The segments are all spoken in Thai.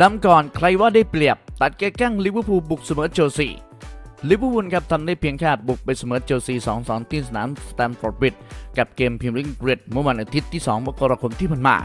นำก่อนใครว่าได้เปรียบ ตัดแก้แกล้งลิเวอร์พูลบุกเสมอเชลซีลิเวอร์พูลครับทำได้เพียงแค่บุกไปเสมอเชลซี 2-2 ที่สนามสแตมฟอร์ดบริดกับเกมพรีเมียร์ลีกอังกฤษเมื่อวันอาทิตย์ที่ 2 มกราคมที่ผ่านมา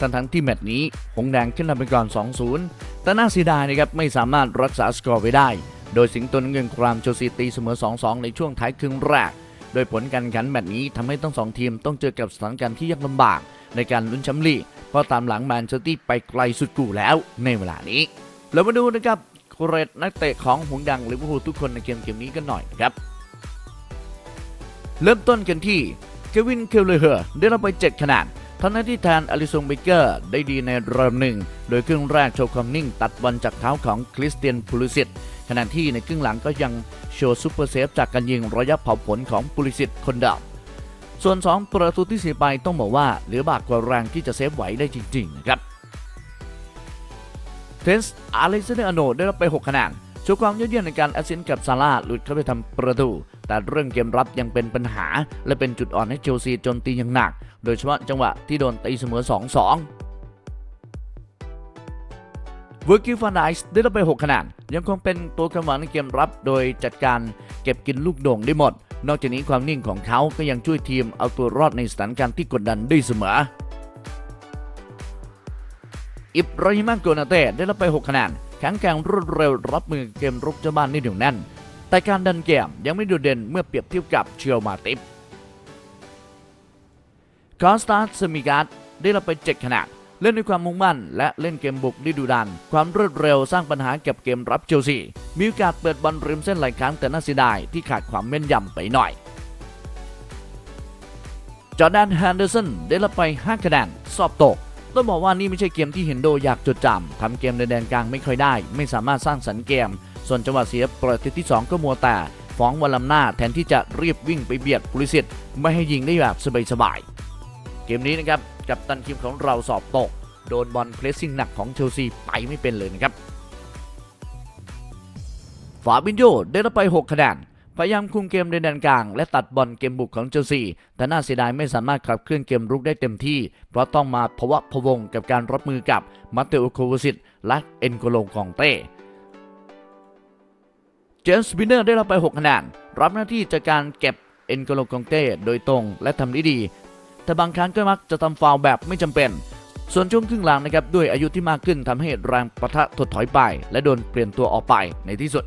ทั้งทั้งที่แมตช์นี้หงแดงขึ้นนำไปก่อน 2-0 แต่น่าเสียดายนะครับไม่สามารถรักษาสกอร์ไว้ได้ โดยสิงโตนเงินครามเชลซีตีเสมอ 2-2 ในช่วงท้ายครึ่งแรก โดยผลการแข่งขันแมตช์นี้ทำให้ทั้งสองทีมต้องเจอกับสถานการณ์ที่ยากลำบากในการลุ้นแชมป์ลีก เพราะตามหลังแมนเชสเตอร์ไปไกลสุดกู่แล้วในเวลานี้ เรามาดูนะครับเกรดนักเตะของหงดังลิเวอร์พูลทุกคนในเกมเกมนี้กันหน่อยนะครับ เริ่มต้นกันที่เควินเคลเลอร์ได้รับไป 7 คะแนนทำหน้าที่แทนอลิซงเบเกอร์ได้ดีในระดับหนึ่ง โดยครึ่งแรกโชว์ความนิ่งตัดบอลจากเท้าของคริสเตียนพูลิสิตขณะที่ในครึ่งหลังก็ยังโชว์ซูเปอร์เซฟจากการยิงระยะเผาผลของพูลิสิตคนเดิม ส่วน 2 ประตูที่เสียไปต้องบอกว่าเหลือบากกว่าแรงที่จะเซฟไหวได้จริงๆนะครับเทนส์อาเลซเดอร์อโนได้รับไป 6 คะแนนโชว์ความยอดเยี่ยมในการแอสซิสต์กับซาร่าหลุดเข้าไปทำประตู แต่เรื่องเกมรับยังเป็นปัญหา และเป็นจุดอ่อนให้เชลซีโจมตีอย่างหนัก โดยเฉพาะจังหวะที่โดนตีเสมอ 2-2เวอร์กิฟานไดส์ได้รับไป 6 คะแนนยังคงเป็นตัวกำลังในเกมรับ โดยจัดการเก็บกินลูกโด่งได้หมด นอกจากนี้ความนิ่งของเขาก็ยังช่วยทีมเอาตัวรอดในสถานการณ์ที่กดดันได้เสมอ อิบราฮิมาโกนาเต้ได้รับไป 6 คะแนนแข็งแกร่งรวดเร็วรับมือเกมรุกเจ้าบ้านได้เหนียวแน่น แต่การดันเกมยังไม่โดดเด่นเมื่อเปรียบเทียบกับเชียวมาติฟคอนสตาสมิการ์ดได้รับไป 7 คะแนน เล่นด้วยความมุ่งมั่น และเล่นเกมบุกได้ดูดัน ความรวดเร็วสร้างปัญหาเกับเกมรับเชลซีมีโอกาสเปิดบอลริมเส้นหลายครั้งแต่น่าเสียดายที่ขาดความแม่นยำไปหน่อยจอร์แดนแฮนเดอร์สันได้รับไป 5 คะแนนสอบตกต้องบอกว่านี่ไม่ใช่เกมที่เห็นโดอยากจดจำทำเกมในแดนกลางไม่ค่อยได้ ไม่สามารถสร้างสรรค์เกม ส่วนจังหวะเสียประตูที่ 2 ก็มัวแต่ฟ้องวันลำหน้าแทนที่จะรีบวิ่งไปเบียดปุริสิตไม่ให้ยิงได้แบบสบายๆ เกมนี้นะครับกับตันทีมของเราสอบตก โดนบอลเพลสซิ่งหนักของเชลซีไปไม่เป็นเลยนะครับฟาบินโยได้รับไป 6 คะแนนพยายามคุมเกมในแดนกลาง และตัดบอลเกมบุกของเชลซี แต่น่าเสียดายไม่สามารถขับเคลื่อนเกมรุกได้เต็มที่ เพราะต้องมาพะวะพะวงกับการรับมือกับมาเตโอโควซิตและเอ็นโกโลกองเต้เจมส์บินเนอร์ได้รับไป 6 คะแนนรับหน้าที่จากการเก็บเอ็นโกโลกองเต้โดยตรงและทำได้ดี แต่บางครั้งก็มักจะทำฟาวแบบไม่จำเป็น ส่วนช่วงครึ่งหลังนะครับด้วยอายุที่มากขึ้นทำให้แรงปะทะถดถอยไป และโดนเปลี่ยนตัวออกไปในที่สุด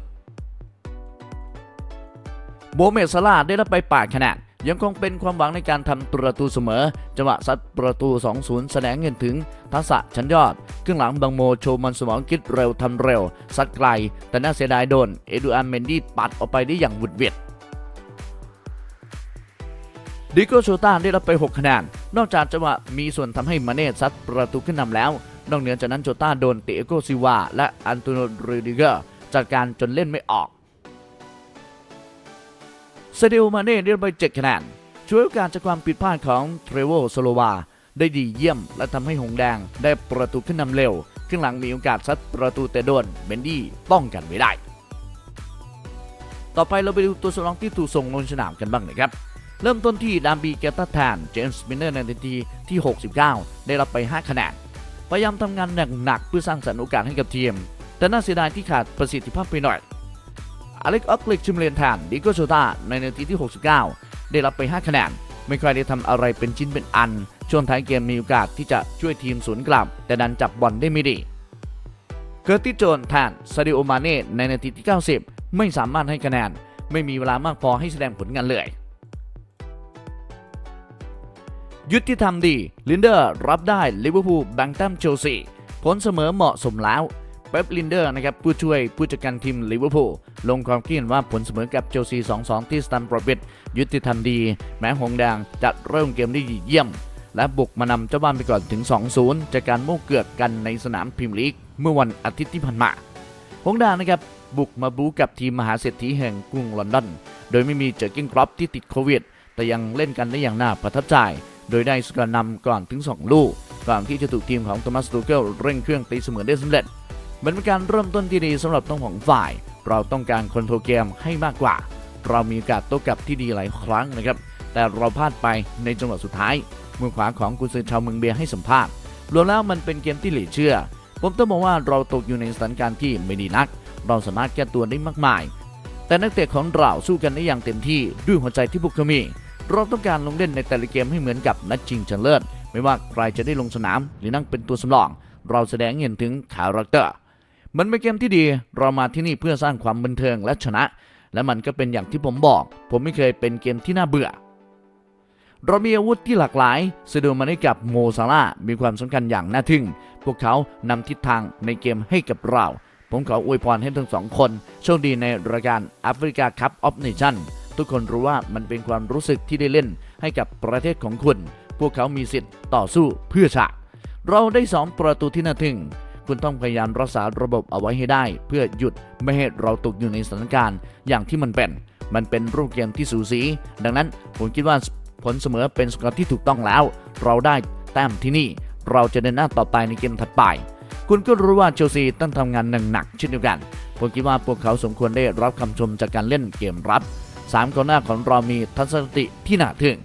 โบเมสซาลาได้รับไป8คะแนนยังคงเป็นความหวังในการทำประตูเสมอ จังหวะซัดประตู 2-0 แสดงเงินถึงทักษะชั้นยอดครึ่งหลังบางโมโชว์มันสมองคิดเร็วทำเร็ว ซัดไกล แต่น่าเสียดายโดน เอดูอันเมนดี้ปัดออกไปได้อย่างหวุดหวิด ดิโกโชต้าได้รับไป 6 คะแนน นอกจากจังหวะมีส่วนทำให้มาเน่ซัดประตูขึ้นนำแล้ว นอกเหนือจากนั้นโชต้าโดนเตโกซิวาและอันโตโนโรดิเกอร์จัดการจนเล่นไม่ออกเซเดโอมาเน่ได้รับไป7คะแนนช่วยโอกาสจากความผิดพลาดของเทรเวลโซโลวาได้ดีเยี่ยม และทำให้หงแดงได้ประตูขึ้นนำเร็วครึ่งหลังมีโอกาสซัดประตูแต่โดนเบนดี้ป้องกันไว้ได้ ต่อไปเราไปดูตัวสำรองที่ถูกส่งลงสนามกันบ้างนะครับ เริ่มต้นที่ดามบีเกตตาแทนเจมส์มินเนอร์ในนาทีที่ 69 ได้รับไป 5 คะแนนพยายามทำงานหนักๆเพื่อสร้างสรรค์โอกาสให้กับทีม แต่น่าเสียดายที่ขาดประสิทธิภาพไปหน่อยอเล็กออกลิกชิมเลนแทนดิโกโชตาในนาทีที่ 69 ได้รับไป 5 คะแนนไม่ค่อยได้ทำอะไรเป็นชิ้นเป็นอัน ช่วงท้ายเกมมีโอกาสที่จะช่วยทีมสวนกลับ แต่ดันจับบอลได้ไม่ดีเกอร์ติโจนแทนซาดิโอมาเน่ในนาทีที่ 90 ไม่สามารถให้คะแนน ไม่มีเวลามากพอให้แสดงผลงานเลย ยุติธรรมดี ลินเดอร์รับได้ลิเวอร์พูลแบงแต้มเชลซีผลเสมอเหมาะสมแล้วเป๊ปลินเดอร์นะครับผู้ช่วยผู้จัดการทีมลิเวอร์พูลลงความคิดเห็นว่าผลเสมอกับเชลซี 2-2 ที่สตัมฟอร์ดบริดยุติธรรมดี แม้หงแดงจะเริ่มเกมได้ดีเยี่ยม และบุกมานำเจ้าบ้านไปก่อนถึง 2-0 จากการโม่เกือกกันในสนามพรีเมียร์ลีก เมื่อวันอาทิตย์ที่ผ่านมาหงแดงนะครับบุกมาบู๊กับทีมมหาเศรษฐีแห่งกรุงลอนดอนโดยไม่มีเจอร์กินครอปที่ติดโควิด แต่ยังเล่นกันได้อย่างน่าประทับใจ โดยได้สกอร์นำก่อนถึง 2 ลูก ก่อนที่จะถูกทีมของโทมัสตูเกลเร่งเครื่องตีเสมอได้สำเร็จ มันเป็นการเริ่มต้นที่ดีสำหรับต้องของฝ่าย เราต้องการคอนโทรเกมให้มากกว่า เรามีโอกาสโต้กลับที่ดีหลายครั้งนะครับ แต่เราพลาดไปในจังหวะสุดท้ายมือขวาของกุนซือชาวเมืองเบียให้สัมภาษณ์รวมแล้วมันเป็นเกมที่เหลือเชื่อ ผมต้องบอกว่าเราตกอยู่ในสถานการณ์ที่ไม่ดีนัก เราสามารถแก้ตัวได้มากมาย แต่นักเตะของเราสู้กันได้อย่างเต็มที่ด้วยหัวใจที่พวกเขามี เราต้องการลงเล่นในแต่ละเกมให้เหมือนกับนัดชิงชนะเลิศไม่ว่าใครจะได้ลงสนามหรือนั่งเป็นตัวสำรอง เราแสดงเห็นถึงคาแรคเตอร์มันเป็นเกมที่ดี เรามาที่นี่เพื่อสร้างความบันเทิงและชนะ และมันก็เป็นอย่างที่ผมบอก ผมไม่เคยเป็นเกมที่น่าเบื่อ เรามีอาวุธที่หลากหลายเซโดมาให้กับโมซาลามีความสำคัญอย่างน่าทึ่ง พวกเขานำทิศทางในเกมให้กับเรา ผมขออวยพรให้ทั้งสองคน โชคดีในรายการแอฟริกาคัพออฟเนชั่น ทุกคนรู้ว่ามันเป็นความรู้สึกที่ได้เล่นให้กับประเทศของคุณ พวกเขามีสิทธิ์ต่อสู้เพื่อชาติเราได้สองประตูที่น่าทึ่ง คุณต้องพยายามรักษาระบบเอาไว้ให้ได้ เพื่อหยุดไม่ให้เราตกอยู่ในสถานการณ์อย่างที่มันเป็น มันเป็นรูปเกมที่สูสี ดังนั้นผมคิดว่าผลเสมอเป็นสกอร์ที่ถูกต้องแล้ว เราได้แต้มที่นี่ เราจะเดินหน้าต่อไปในเกมถัดไป คุณก็รู้ว่าเชลซีต้องทำงานหนักๆเช่นเดียวกัน ผมคิดว่าพวกเขาสมควรได้รับคำชมจากการเล่นเกมรับ สามกองหน้าของเรามีทัศนคติที่น่าทึ่ง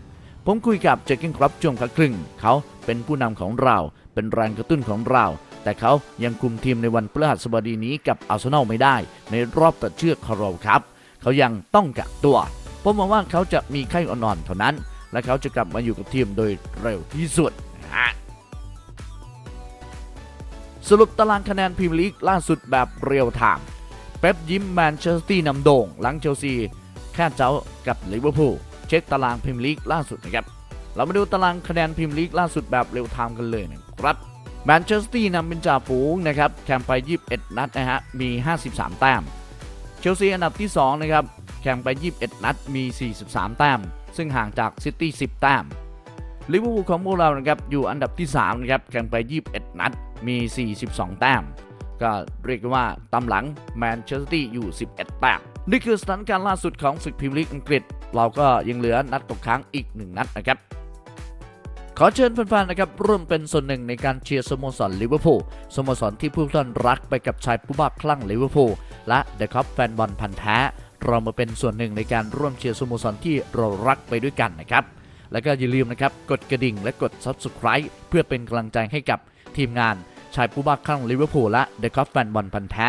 ผมคุยกับเจคกินครับช่วงครึ่ง เขาเป็นผู้นำของเรา เป็นแรงกระตุ้นของเรา แต่เขายังคุมทีมในวันพฤหัสบดีนี้กับอาร์เซนอลไม่ได้ ในรอบตัดเชือกคาราวครับ เขายังต้องกักตัว ผมหวังว่าเขาจะมีไข้อ่อนๆเท่านั้น และเขาจะกลับมาอยู่กับทีมโดยเร็วที่สุดสรุปตารางคะแนนพรีเมียร์ลีกล่าสุดแบบเรียลไทม์เป๊ปยิ้มแมนเชสเตอร์นำโด่ง หลังเชลซี แค่เจ้ากับลิเวอร์พูลเช็คตารางพรีเมียร์ลีกล่าสุดนะครับ เรามาดูตารางคะแนนพรีเมียร์ลีกล่าสุดแบบเร็วไทม์กันเลยนะครับแมนเชสเตอร์นำเป็นจ่าฝูงนะครับแข่งไป 21 นัดนะฮะมี 53 แต้ม เชลซีอันดับที่ 2 นะครับ แข่งไป 21 นัดมี 43 แต้ม ซึ่งห่างจากซิตี้ 10 แต้มลิเวอร์พูลของพวกเรานะครับอยู่อันดับที่ 3 นะครับ แข่งไป 21 นัดมี 42 แต้ม ก็เรียกว่าตามหลังแมนเชสเตอร์อยู่ 11 แต้ม นี่คือสถานการณ์ล่าสุดของศึกพรีเมียร์ลีกอังกฤษ เราก็ยังเหลือนัดตกค้างอีก1นัดนะครับขอเชิญแฟนๆ นะครับร่วมเป็นส่วนหนึ่งในการเชียร์สโมสรลิเวอร์พูลสโมสรที่ผู้ท่านรักไปกับชายผู้บ้าคลั่งลิเวอร์พูลและเดอะคัพแฟนบอลพันธ์แท้ เรามาเป็นส่วนหนึ่งในการร่วมเชียร์สโมสรที่เรารักไปด้วยกันนะครับ แล้วก็อย่าลืมนะครับกดกระดิ่งและกด Subscribe เพื่อเป็นกำลังใจให้กับทีมงานชายผู้บ้าคลั่งลิเวอร์พูลและเดอะคัพแฟนบอลพันธ์แท้